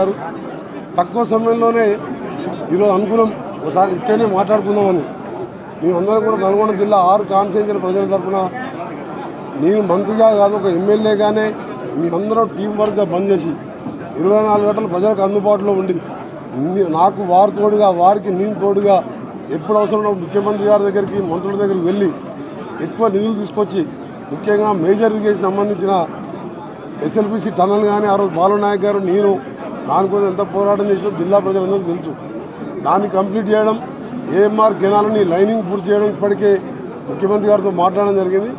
తక్కువ సమయంలోనే ఈరోజు అనుకున్నాం ఒకసారి ఇట్టనే మాట్లాడుకుందామని. మేమందరం కూడా నల్గొండ జిల్లా ఆరు కాన్స్టిట్యూన్సీల ప్రజల తరఫున నేను మంత్రిగా కాదు ఒక ఎమ్మెల్యేగానే మీ అందరూ టీం వర్క్గా బంద్ చేసి ఇరవై నాలుగు గంటలు ప్రజలకు అందుబాటులో ఉండి నాకు వారి తోడుగా వారికి నేను తోడుగా ఎప్పుడు అవసరం ముఖ్యమంత్రి గారి దగ్గరికి మంత్రుల దగ్గరికి వెళ్ళి ఎక్కువ నిధులు తీసుకొచ్చి ముఖ్యంగా మేజర్ ఇరిగేషన్ సంబంధించిన ఎస్ఎల్బిసి టన్నల్ కానీ ఆ రోజు బాలునాయక్ గారు నేను దానికోసం ఎంత పోరాటం చేసినా జిల్లా ప్రజలందరూ తెలుసు. దాన్ని కంప్లీట్ చేయడం ఏఎంఆర్ కెనాల్ని లైనింగ్ పూర్తి చేయడం ఇప్పటికే ముఖ్యమంత్రి గారితో మాట్లాడడం జరిగింది.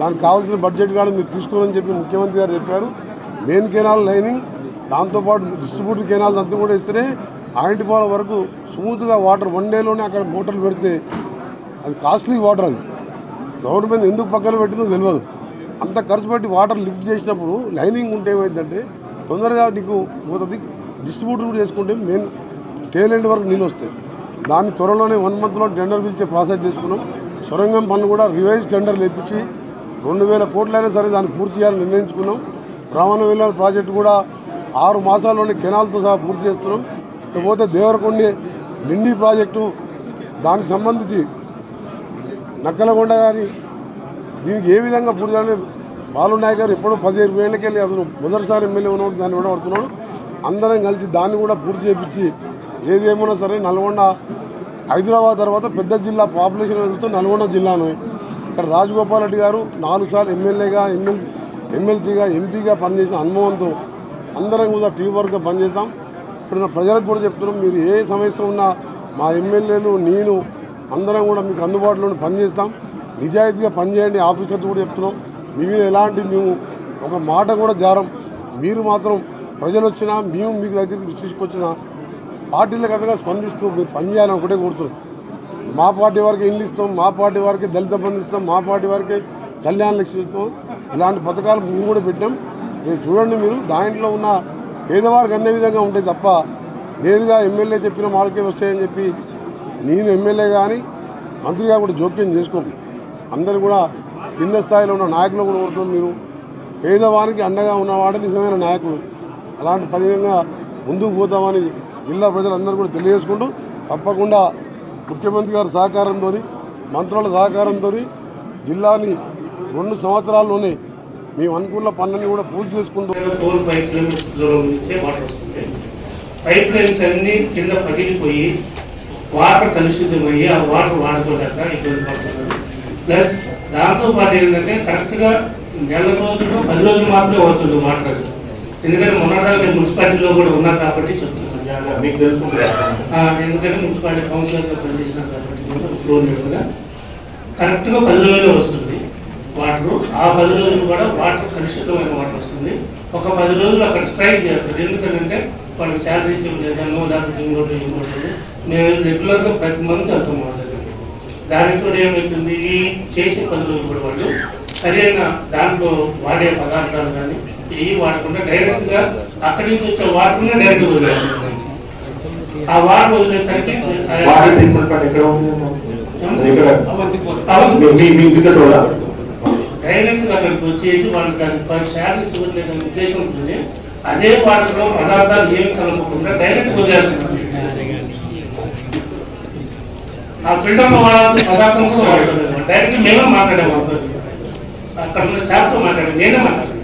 దానికి కావాల్సిన బడ్జెట్ కూడా మీరు తీసుకోవాలని చెప్పి ముఖ్యమంత్రి గారు చెప్పారు. మెయిన్ కెనాల్ లైనింగ్ దాంతోపాటు డిస్ట్రిబ్యూటర్ కెనాల్స్ అంతా కూడా ఇస్తేనే ఆయింటిపాల వరకు స్మూత్గా వాటర్ వన్ డేలోనే అక్కడ మోటార్లు పెడితే అది కాస్ట్లీ వాటర్ అది. గవర్నమెంట్ ఎందుకు పక్కన పెట్టిందో తెలియదు అంత ఖర్చు పెట్టి వాటర్ లిఫ్ట్ చేసినప్పుడు లైనింగ్ ఉంటే ఏమైందంటే తొందరగా నీకు పోతుంది డిస్ట్రిబ్యూటర్ కూడా చేసుకుంటే మెయిన్ టేల్ ఎండ్ వరకు నీళ్ళు వస్తాయి. దాన్ని త్వరలోనే వన్ మంత్లో టెండర్ పిలిచే ప్రాసెస్ చేసుకున్నాం. సొరంగం పనులు కూడా రివైజ్ టెండర్ లేపించి రెండు వేల కోట్లైనా సరే దాన్ని పూర్తి చేయాలని నిర్ణయించుకున్నాం. రవాణా వెళ్ళాల ప్రాజెక్టు కూడా ఆరు మాసాల్లోనే కెనాల్తో సహా పూర్తి చేస్తున్నాం. ఇకపోతే దేవరకొండ నిండి ప్రాజెక్టు దానికి సంబంధించి నక్కలగొండ కానీ దీనికి ఏ విధంగా పూర్తి చేయాలని బాలునాయక్ గారు ఎప్పుడో పదిహేను వేలకెళ్ళి అతను మొదటిసారి ఎమ్మెల్యే ఉన్నప్పుడు దాన్ని విడబడుతున్నాడు అందరం కలిసి దాన్ని కూడా పూర్తి చేయించి ఏదేమైనా సరే నల్గొండ హైదరాబాద్ తర్వాత పెద్ద జిల్లా పాపులేషన్ చూస్తే నల్గొండ జిల్లానే. ఇక్కడ రాజగోపాల్ రెడ్డి గారు నాలుగు సార్లు ఎమ్మెల్యేగా ఎమ్మెల్ ఎమ్మెల్సీగా ఎంపీగా పనిచేసిన అనుభవంతో అందరం కూడా టీం వర్క్గా పనిచేస్తాం. ఇప్పుడున్న ప్రజలకు కూడా చెప్తున్నాం మీరు ఏ సమస్య ఉన్నా మా ఎమ్మెల్యేలు నేను అందరం కూడా మీకు అందుబాటులో పనిచేస్తాం. నిజాయితీగా పనిచేయండి ఆఫీసర్స్ కూడా చెప్తున్నాం. మీ మీద ఎలాంటి మేము ఒక మాట కూడా జారం. మీరు మాత్రం ప్రజలు వచ్చినా మేము మీకు దగ్గరికి తీసుకొచ్చినా పార్టీలకు అతగా స్పందిస్తూ మీరు పనిచేయాలని ఒకటే కోరుతున్నాం. మా పార్టీ వారికి ఇల్లు ఇస్తాం మా పార్టీ వారికి దళిత బంధు ఇస్తాం మా పార్టీ వారికి కళ్యాణ లక్ష్యం ఇస్తాం. ఇలాంటి పథకాలు మేము కూడా పెట్టాం మీరు చూడండి మీరు దాంట్లో ఉన్న పేదవారికి అన్ని విధంగా ఉంటాయి తప్ప నేరుగా ఎమ్మెల్యే చెప్పిన మార్కే వస్తాయని చెప్పి నేను ఎమ్మెల్యే కానీ మంత్రిగా కూడా జోక్యం చేసుకోము. అందరూ కూడా కింద స్థాయిలో ఉన్న నాయకులు కూడా కోరుతున్నాం మీరు. పేదవానికి అండగా ఉన్నవాడు నిజమైన నాయకుడు. అలాంటి పనిగా ముందుకు పోతామని జిల్లా ప్రజలందరూ కూడా తెలియజేసుకుంటూ తప్పకుండా ముఖ్యమంత్రి గారి సహకారంతో మంత్రుల సహకారంతో జిల్లాని రెండు సంవత్సరాల్లోనే మేము అనుకున్న పనులన్నీ కూడా పూర్తి చేసుకుంటూ ఫోర్ ఫైవ్ కిలోమీటర్స్ దూరం నుంచే వాటర్ వస్తుంది పైప్ లైన్స్ అన్ని కింద పగిలిపోయి వాటర్ కలుషితమయ్యి ఆ వాటర్ వాడుకోలేక ఇబ్బంది పడుతున్నారు. ప్లస్ దాంతో పాటు ఏంటంటే కరెక్ట్గా నెల రోజులు పది రోజులు మాత్రమే వస్తుంది వాటర్ ఎందుకంటే మొన్నదాకా మున్సిపాలిటీలో కూడా ఉన్నా కాబట్టి చెప్తున్నాను. మీకు తెలుసు ఎందుకంటే మున్సిపాలిటీ కౌన్సిలర్గా పనిచేసినాం కాబట్టి నేను ఫ్లో లీడర్గా కరెక్ట్గా పది రోజులు వస్తుంది వాటర్. ఆ పది రోజులు కూడా వాటర్ కలుషితమైన వాటర్ వస్తుంది. ఒక పది రోజులు అక్కడ స్ట్రైక్ చేస్తారు. ఎందుకంటే వాళ్ళకి శాలరీస్ లేదనో లేకపోతే ఇంకోటి ఇంకోటి మేము రెగ్యులర్గా ప్రతి మంత్ వెళ్తాం వాళ్ళ దగ్గర దానికి కూడా ఏమవుతుంది ఈ చేసే పది రోజులు కూడా వాళ్ళు సరైన దాంట్లో వాడే పదార్థాలు కానీ ఇవి వాడకుండా డైరెక్ట్గా అక్కడి నుంచి వచ్చే వాటర్నే డైరెక్ట్ వదిలేస్తుంది ఆ వాటర్ వదిలేసరికి వాటర్ ట్రీట్మెంట్ ప్లాంట్ ఎక్కడ ఉంది? డైరెక్ట్గా అక్కడికి వచ్చేసి వాళ్ళకి దానికి పది శాలరీస్ ఇవ్వట్లేదనే ఉద్దేశంతో అదే వాటిలో పదార్థాలు ఏం కలపకుండా డైరెక్ట్ వదిలేస్తున్నారు. ఆ ఫిల్టర్ వాడాల్సిన పదార్థం కూడా వాడలేదు డైరెక్ట్ మేమే మాట్లాడాము అక్కడ ఉన్న స్టాఫ్తో నేనే మాట్లాడాను